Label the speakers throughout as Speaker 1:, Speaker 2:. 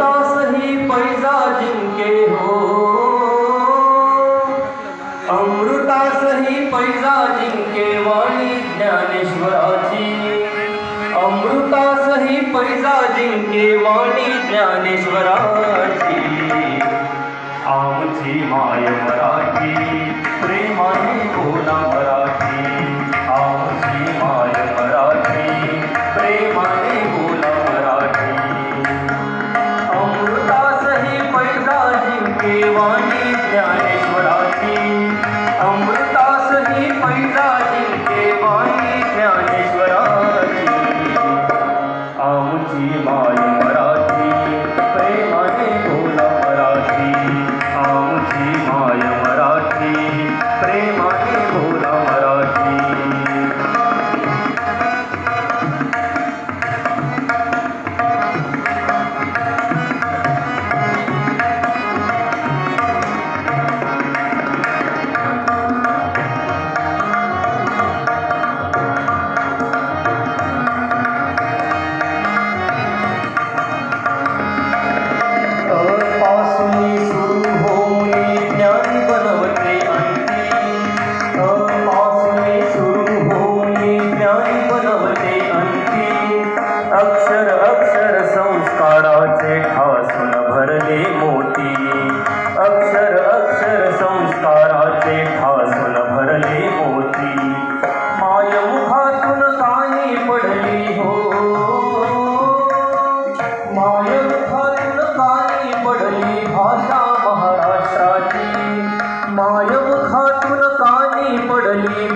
Speaker 1: अंतास ही पैजा जिंके हो। अमृतास ही पैजा जिंके वाणी ज्ञानेश्वराची। अमृतास ही पैजा जिंके वाणी ज्ञानेश्वराची। आमची माय मराठी प्रेमाने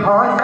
Speaker 1: heart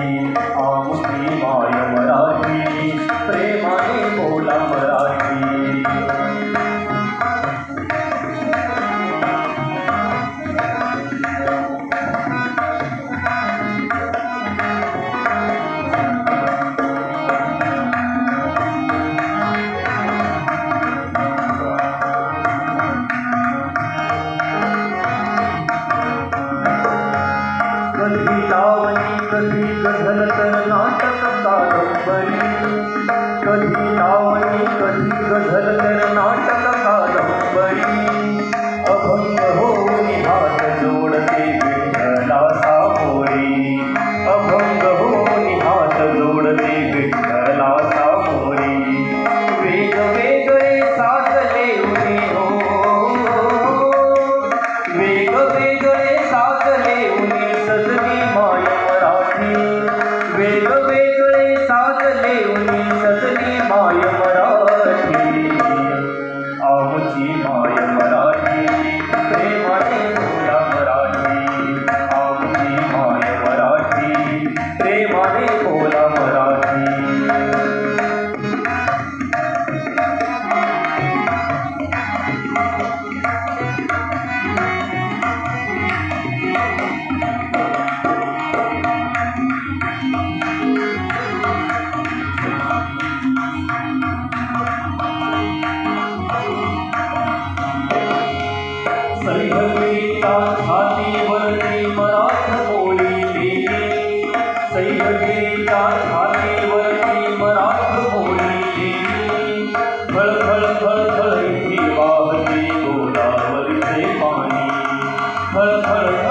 Speaker 1: 快乐快